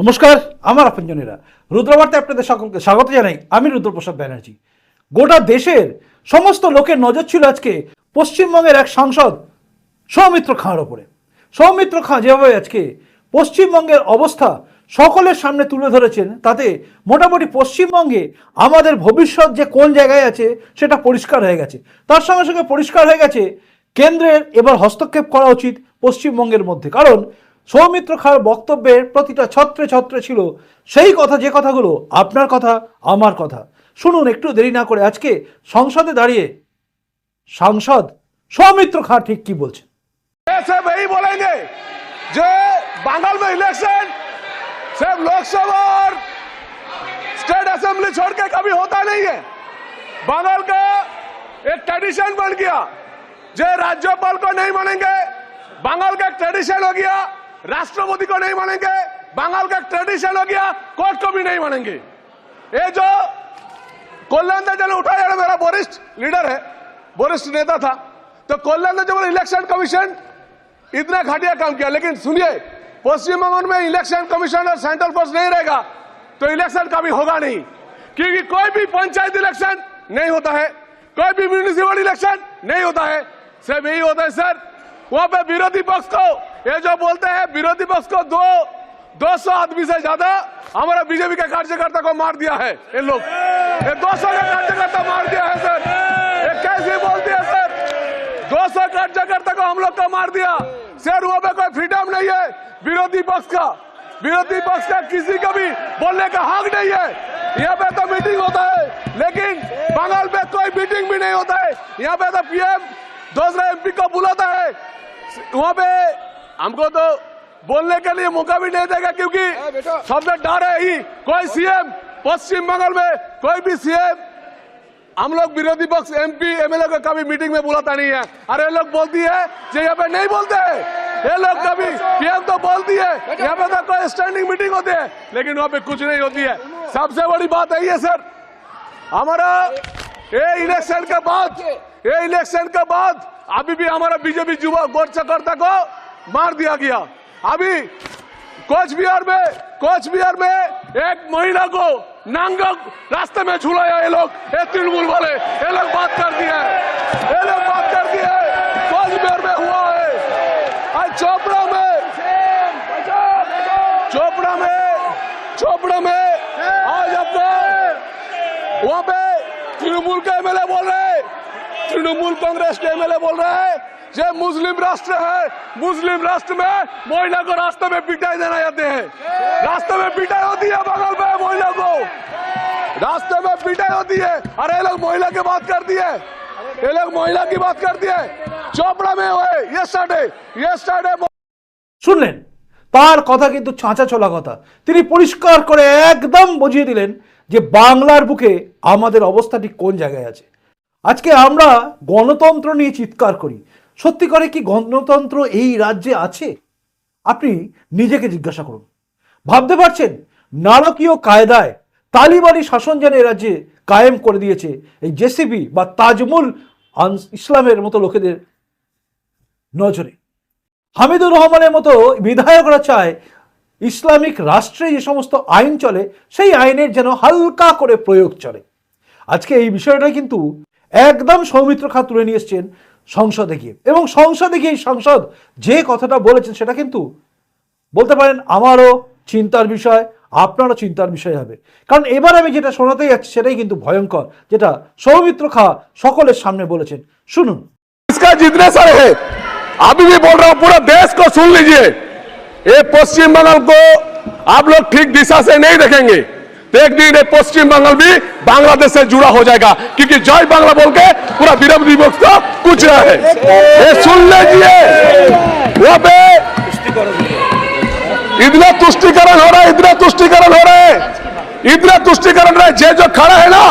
নমস্কার, আমার আপনজনেরা। রুদ্রবার্তায় আপনাদের সকলকে স্বাগত জানাই আমি রুদ্রপ্রসাদ ব্যানার্জি। গোটা দেশের সমস্ত লোকের নজর ছিল আজকে পশ্চিমবঙ্গের এক সাংসদ সৌমিত্র খাঁর ওপরে। সৌমিত্র খাঁ যেভাবে আজকে পশ্চিমবঙ্গের অবস্থা সকলের সামনে তুলে ধরেছেন, তাতে মোটামুটি পশ্চিমবঙ্গে আমাদের ভবিষ্যৎ যে কোন জায়গায় আছে সেটা পরিষ্কার হয়ে গেছে। তার সঙ্গে সঙ্গে পরিষ্কার হয়ে গেছে, কেন্দ্রের এবার হস্তক্ষেপ করা উচিত পশ্চিমবঙ্গের মধ্যে। কারণ সৌমিত্র খাঁর বক্তব্যের প্রতিটা ছত্রে ছত্রে ছিল সেই কথা যে কথাগুলো আপনার কথা আমার কথা শুনুন একটু দেরি না করে আজকে সংসদে দাঁড়িয়ে সাংসদ সৌমিত্র খাঁ ঠিক কি বলছেন ऐसे वही बोलेंगे जो बंगाल में इलेक्शन सिर्फ लोकसभा और स्टेट असेंबली छोड़ के कभी होता नहीं है बंगाल का एक ट्रेडिशन बन गया जो राज्यपाल को नहीं मानेंगे बंगाल का एक ट्रेडिशन हो गया राष्ट्रपति को नहीं मानेंगे। बंगाल का ट्रेडिशन हो गया कोर्ट को भी नहीं मानेंगे। ये जो कल्याण जन उठाया मेरा वरिष्ठ लीडर है, वरिष्ठ नेता था। तो कल्याण जब इलेक्शन कमीशन इतना घटिया काम किया। लेकिन सुनिए, पश्चिम बंगाल में इलेक्शन कमीशन और सेंट्रल फोर्स नहीं रहेगा तो इलेक्शन कभी होगा नहीं। क्योंकि कोई भी पंचायत इलेक्शन नहीं होता है, कोई भी म्यूनिसिपल इलेक्शन नहीं होता है। सिर्फ़ यही होता है, सर वहाँ पे विरोधी पक्ष को, ये जो बोलते हैं, विरोधी पक्ष को दो 200 आदमी से ज़्यादा हमारा बीजेपी के कार्यकर्ता को मार दिया है, ये लोग। ये 200 का कार्यकर्ता मार दिया है, सर। ये कैसे बोलते हैं सर? 200 कार्यकर्ता को हम लोग का मार दिया। सर, वहाँ पे कोई फ्रीडम नहीं है, विरोधी पक्ष का। विरोधी पक्ष का किसी का भी बोलने का हक नहीं है। यहाँ पे तो मीटिंग होता है, लेकिन बंगाल में कोई मीटिंग भी नहीं होता है। यहाँ पे तो पीएम दूसरे एमपी को बुलाता है। वहाँ पे हमको तो बोलने के लिए मौका भी नहीं देगा क्योंकि सबसे डर है। ही कोई सीएम पश्चिम बंगाल में कोई भी सीएम हम लोग विरोधी पक्ष एमपी एमएलए को कभी मीटिंग में बुलाता नहीं है। अरे लोग बोलती है जो यहाँ पे नहीं बोलते हैं। ये लोग कभी पीएम तो बोलती है। यहाँ पे तो कोई स्टैंडिंग मीटिंग होती है। लेकिन वहाँ पे कुछ नहीं होती है। सबसे बड़ी बात है ये सर हमारा इलेक्शन के बाद ये इलेक्शन के बाद, अभी भी हमारा बीजेपी युवा गोरचकर्ता को मार दिया गया। अभी कोच बिहार में कोच बिहार में एक महिला को नांगक रास्ते में झुलाया ये लोग, ये तृणमूल वाले, ये लोग बात कर दिए। ये लोग बात कर दिए कोच बिहार में हुआ है। आज चोपड़ा में चोपड़ा में चोपड़ा में आज आपका वहाँ पे तृणमूल के एमएलए बोल रहे हैं तृणमूल कांग्रेस के एमएलए बोल रहे हैं ये मुस्लिम राष्ट्र है मुस्लिम राष्ट्र में महिला को रास्ते में पिटाई देना जाते हैं रास्ते में पिटाई होती है बगल में महिला को रास्ते में पिटाई होती है अरे ये लोग महिला की बात करती है ये लोग महिला की बात करती है चोपड़ा में हुए ये स्टार्टे ये स्टार्टे শুনলেন তার কথা কিন্তু ছাঁচা ছোলা কথা তিনি পরিষ্কার করে একদম বুঝিয়ে দিলেন যে বাংলার বুকে আমাদের অবস্থাটি কোন জায়গায় আছে? আজকে আমরা গণতন্ত্র নিয়ে চিৎকার করি। সত্যি করে কি গণতন্ত্র এই রাজ্যে আছে? আপনি নিজেকে জিজ্ঞাসা করুন। ভাবতে পারছেন? নারকীয় কায়দায় তালিবানি শাসন যেন এ রাজ্যে কায়েম করে দিয়েছে, এই জেসিবি বা তাজমুল ইসলামের মতো লোকেদের নজরে। হামিদুর রহমানের মতো বিধায়করা চায় ইসলামিক রাষ্ট্রে যে সমস্ত আইন চলে সেই আইনের যেন হালকা করে প্রয়োগ চলে আজকে এই বিষয়টা কিন্তু একদম সৌমিত্র খাঁ তুলে নিয়ে এসছেন সংসদে গিয়ে এবং সংসদে গিয়ে এই সাংসদ যে কথাটা বলেছেন সেটা কিন্তু বলতে পারেন আমারও চিন্তার বিষয় আপনারও চিন্তার বিষয় হবে কারণ এবার আমি যেটা শোনাতে যাচ্ছি সেটাই কিন্তু ভয়ঙ্কর যেটা সৌমিত্র খাঁ সকলের সামনে বলেছেন শুনুন इसका जितने सारे है अभी भी बोल रहा हूं पूरा देश को सुन लीजिए ये पश्चिम बंगाल को आप लोग ठीक दिशा से नहीं देखेंगे। तो एक दिन पश्चिम बंगाल भी बांग्लादेश से जुड़ा हो जाएगा, क्योंकि जय बांग्ला बोल के पूरा विरोधी पक्ष को कुछ रहा है। ये सुन लीजिए। पे इतना तुष्टिकरण हो रहा है इतना तुष्टिकरण हो रहा है। इतना तुष्टिकरण रहा है। जे जो खड़ा है ना,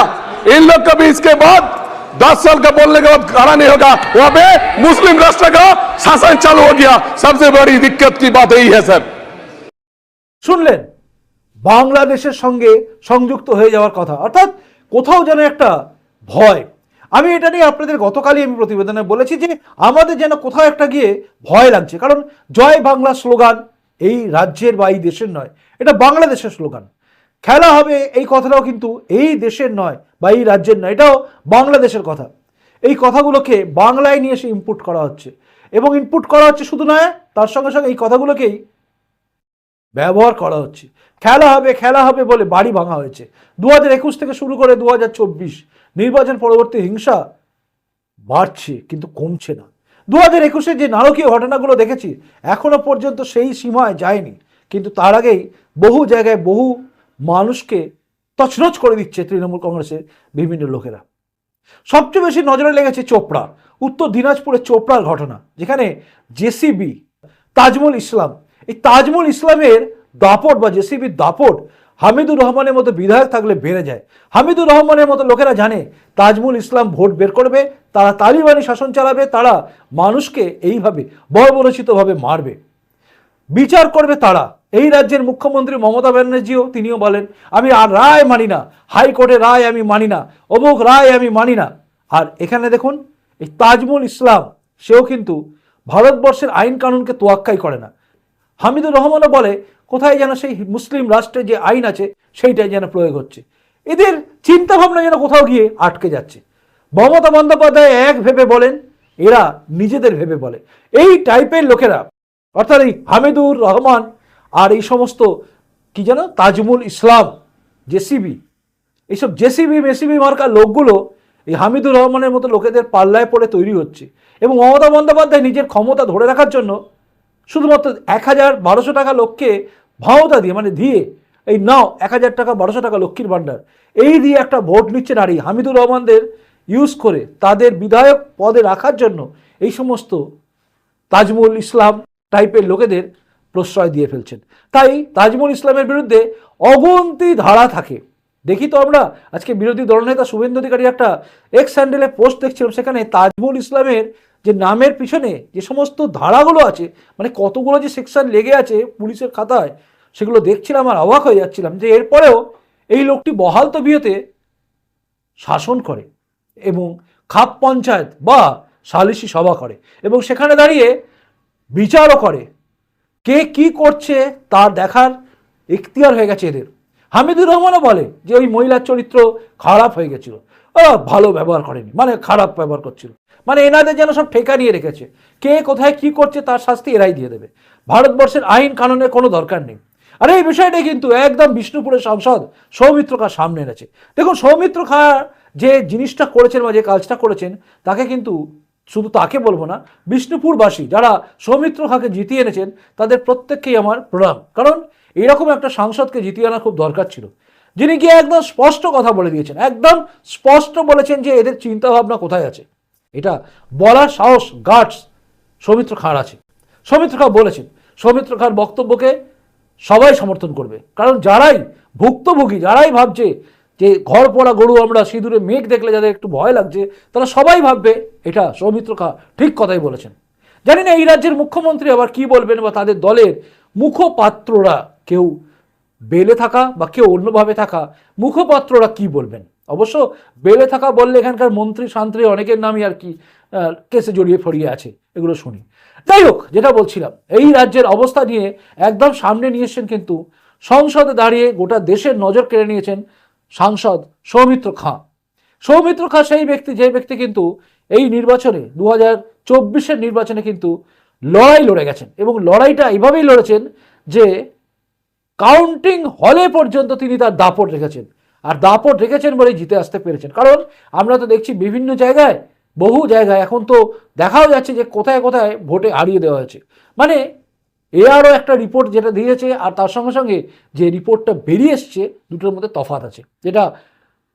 इन लोग कभी इसके बाद दस साल का बोलने के बाद खड़ा नहीं होगा वहां पे मुस्लिम राष्ट्र का शासन चालू हो गया सबसे बड़ी दिक्कत की बात यही है सर শুনলেন বাংলাদেশের সঙ্গে সংযুক্ত হয়ে যাওয়ার কথা অর্থাৎ কোথাও যেন একটা ভয় আমি এটা নিয়ে আপনাদের গতকালই আমি প্রতিবেদনে বলেছি যে আমাদের যেন কোথাও একটা গিয়ে ভয় লাগছে কারণ জয় বাংলা স্লোগান এই রাজ্যের বা এই দেশের নয় এটা বাংলাদেশের স্লোগান খেলা হবে এই কথাটাও কিন্তু এই দেশের নয় বা এই রাজ্যের নয়, এটাও বাংলাদেশের কথা। এই কথাগুলোকে বাংলায় নিয়ে এসে ইনপুট করা হচ্ছে। এবং ইনপুট করা হচ্ছে শুধু নয়, তার সঙ্গে সঙ্গে এই কথাগুলোকেই ব্যবহার করা হচ্ছে। খেলা হবে খেলা হবে বলে বাড়ি ভাঙা হয়েছে। দু একুশ থেকে শুরু করে দু হাজার চব্বিশ নির্বাচন পরবর্তী হিংসা বাড়ছে, কিন্তু কমছে না। দু হাজার একুশে যে নারকীয় ঘটনাগুলো দেখেছি, এখনও পর্যন্ত সেই সীমায় যায়নি। কিন্তু তার আগেই বহু জায়গায় বহু মানুষকে তছনছ করে দিচ্ছে তৃণমূল কংগ্রেসের বিভিন্ন লোকেরা। সবচেয়ে বেশি নজরে লেগেছে চোপড়া, উত্তর দিনাজপুরের চোপড়ার ঘটনা, যেখানে জেসিবি তাজমুল ইসলাম, এই তাজমুল ইসলামের দাপট বা জেসিবির দাপট হামিদুর রহমানের মতো বিধায়ক থাকলে বেড়ে যায়। হামিদুর রহমানের মতো লোকেরা জানে তাজমুল ইসলাম ভোট বের করবে, তারা তালিবানি শাসন চালাবে, তারা মানুষকে এইভাবে বর্বরচিতভাবে মারবে। বিচার করবে তারা। এই রাজ্যের মুখ্যমন্ত্রী মমতা ব্যানার্জিও তিনিও বলেন, আমি আর রায় মানি না। হাইকোর্টের রায় আমি মানি না। অমুক রায় আমি মানি না। আর এখানে দেখুন, এই তাজমুল ইসলাম, সেও কিন্তু ভারতবর্ষের আইন কানুনকে তোয়াক্কাই করে না। হামিদুর রহমানও বলে, কোথায় যেন সেই মুসলিম রাষ্ট্রে যে আইন আছে, সেইটাই যেন প্রয়োগ হচ্ছে। এদের চিন্তাভাবনা যেন কোথাও গিয়ে আটকে যাচ্ছে। মমতা বন্দ্যোপাধ্যায় এক ভেবে বলেন, এরা নিজেদের ভেবে বলে। এই টাইপের লোকেরা, অর্থাৎ এই হামিদুর রহমান আর এই সমস্ত কি যেন, তাজমুল ইসলাম, জেসিবি, এইসব জেসিবি, মেসিবি মার্কার লোকগুলো এই হামিদুর রহমানের মতো লোকেদের পাল্লায় পড়ে তৈরি হচ্ছে। এবং মমতা বন্দ্যোপাধ্যায় নিজের ক্ষমতা ধরে রাখার জন্য শুধুমাত্র এক হাজার বারোশো টাকা লোককে ভাওতা দিয়ে মানে দিয়ে, এই নাও, এক হাজার টাকা, বারোশো টাকা লক্ষ্মীর ভাণ্ডার, এই দিয়ে একটা ভোট নিচ্ছে নারী হামিদুর রহমানদের ইউজ করে তাদের বিধায়ক পদে রাখার জন্য এই সমস্ত তাজমুল ইসলাম টাইপের লোকেদের প্রশ্রয় দিয়ে ফেলছেন। তাই তাজমুল ইসলামের বিরুদ্ধে অগন্তি ধারা থাকে। দেখি তো আমরা, আজকে বিরোধী দলনেতা শুভেন্দু অধিকারী একটা এক্স স্যান্ডেলে পোস্ট দেখছিলাম, সেখানে তাজমুল ইসলামের যে নামের পিছনে যে সমস্ত ধারাগুলো আছে মানে কতগুলো যে সেকশন লেগে আছে পুলিশের খাতায়, সেগুলো দেখছিলাম আর অবাক হয়ে যাচ্ছিলাম যে এরপরেও এই লোকটি বহাল তবিয়তে শাসন করে এবং খাপ পঞ্চায়েত বা সালিশি সভা করে এবং সেখানে দাঁড়িয়ে বিচারও করে। কে কি করছে তার দেখার ইখতিয়ার হয়ে গেছে এদের। হামিদুর রহমানও বলে যে ওই মহিলার চরিত্র খারাপ হয়ে গেছিল। ওরা ভালো ব্যবহার করেনি মানে খারাপ ব্যবহার করছিল। মানে এনাদের যেন সব ঠেকা নিয়ে রেখেছে। কে কোথায় কি করছে তার শাস্তি এরাই দিয়ে দেবে। ভারতবর্ষের আইন কানুনের কোনো দরকার নেই। আর এই বিষয়টাই কিন্তু একদম বিষ্ণুপুরের সাংসদ সৌমিত্র খা সামনে এনেছে। দেখুন, সৌমিত্র খা যে জিনিসটা করেছেন বা যে কাজটা করেছেন, তাকে কিন্তু শুধু তাকে বলব না, বিষ্ণুপুরবাসী যারা সৌমিত্র খাকে জিতিয়ে এনেছেন, তাদের প্রত্যেককেই আমার প্রণাম। কারণ এরকম একটা সাংসদকে জিতিয়ে আনা খুব দরকার ছিল, যিনি গিয়ে একদম স্পষ্ট কথা বলে দিয়েছেন, একদম স্পষ্ট বলেছেন যে এদের চিন্তাভাবনা কোথায় আছে। এটা বলার সাহস গার্ডস সৌমিত্র খাঁর আছে। সৌমিত্র খা বলেছেন, সৌমিত্র খাঁর বক্তব্যকে সবাই সমর্থন করবে। কারণ যারাই ভুক্তভোগী, যারাই ভাবছে যে ঘর পড়া গরু আমরা সিঁদুরে মেঘ দেখলে যাদের একটু ভয় লাগছে, তারা সবাই ভাববে এটা সৌমিত্র খা ঠিক কথাই বলেছেন। জানি না এই রাজ্যের মুখ্যমন্ত্রী আবার কি বলবেন বা তাদের দলের মুখপাত্ররা কেউ বেলে থাকা বা কেউ অন্যভাবে থাকা, মুখপাত্ররা কি বলবেন? অবশ্য বেলে থাকা বললে এখানকার মন্ত্রী শান্ত্রী অনেকের নামই আর কি কেসে জড়িয়ে ফড়িয়ে আছে, এগুলো শুনি। যাই হোক, যেটা বলছিলাম, এই রাজ্যের অবস্থা নিয়ে একদম সামনে নিয়ে এসছেন কিন্তু সংসদে দাঁড়িয়ে গোটা দেশের নজর কেড়ে নিয়েছেন সাংসদ সৌমিত্র খাঁ। সৌমিত্র খাঁ সেই ব্যক্তি, যে ব্যক্তি কিন্তু এই নির্বাচনে দু হাজার নির্বাচনে কিন্তু লড়াই লড়ে গেছেন এবং লড়াইটা এইভাবেই লড়েছেন যে কাউন্টিং হলে পর্যন্ত তিনি তার দাপট রেখেছেন। আর দাপট রেখেছেন বলেই জিতে আসতে পেরেছেন। কারণ আমরা তো দেখছি বিভিন্ন জায়গায়, বহু জায়গায় এখন তো দেখাও যাচ্ছে যে কোথায় কোথায় ভোটে হারিয়ে দেওয়া হয়েছে। মানে এআরও একটা রিপোর্ট যেটা দিয়েছে, আর তার সঙ্গে সঙ্গে যে রিপোর্টটা বেরিয়ে এসছে, দুটোর মধ্যে তফাত আছে। যেটা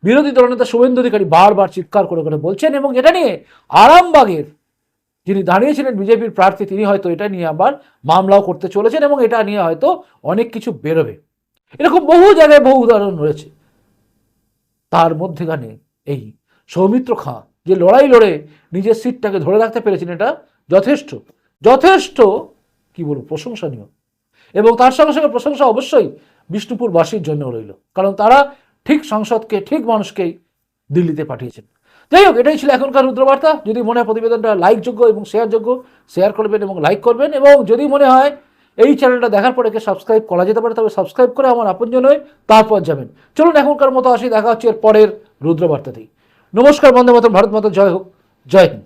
বিরোধী দলনেতা শুভেন্দু অধিকারী বারবার চিৎকার করে করে বলছেন, এবং এটা নিয়ে আরামবাগের যিনি দাঁড়িয়েছিলেন বিজেপির প্রার্থী, তিনি হয়তো এটা নিয়ে আবার মামলাও করতে চলেছেন, এবং এটা নিয়ে হয়তো অনেক কিছু বেরোবে। এরকম বহু জায়গায় বহু উদাহরণ রয়েছে। তার মধ্যেখানে এই সৌমিত্র খাঁ, যে লড়াই লড়ে নিজের সিটটাকে ধরে রাখতে পেরেছেন, এটা যথেষ্ট। যথেষ্ট কি বলব, প্রশংসনীয়। এবং তার সঙ্গে সঙ্গে প্রশংসা অবশ্যই বিষ্ণুপুরবাসীর জন্য রইল। কারণ তারা ঠিক সংসদকে, ঠিক মানুষকেই দিল্লিতে পাঠিয়েছেন। যাই হোক, এটাই ছিল এখনকার রুদ্রবার্তা। যদি মনে হয় প্রতিবেদনটা লাইকযোগ্য এবং শেয়ারযোগ্য শেয়ার করবেন এবং লাইক করবেন। এবং যদি মনে হয় এই চ্যানেলটা দেখার পরে সাবস্ক্রাইব করা যেতে পারে, তবে সাবস্ক্রাইব করে আমার আপনজন হয়ে তারপর যাবেন। চলুন এখনকার মতো আসি, দেখা হচ্ছে এর পরের রুদ্রবার্তাতেই। নমস্কার বন্দে মাতরম ভারত মাতা জয় হোক, জয় হিন্দ।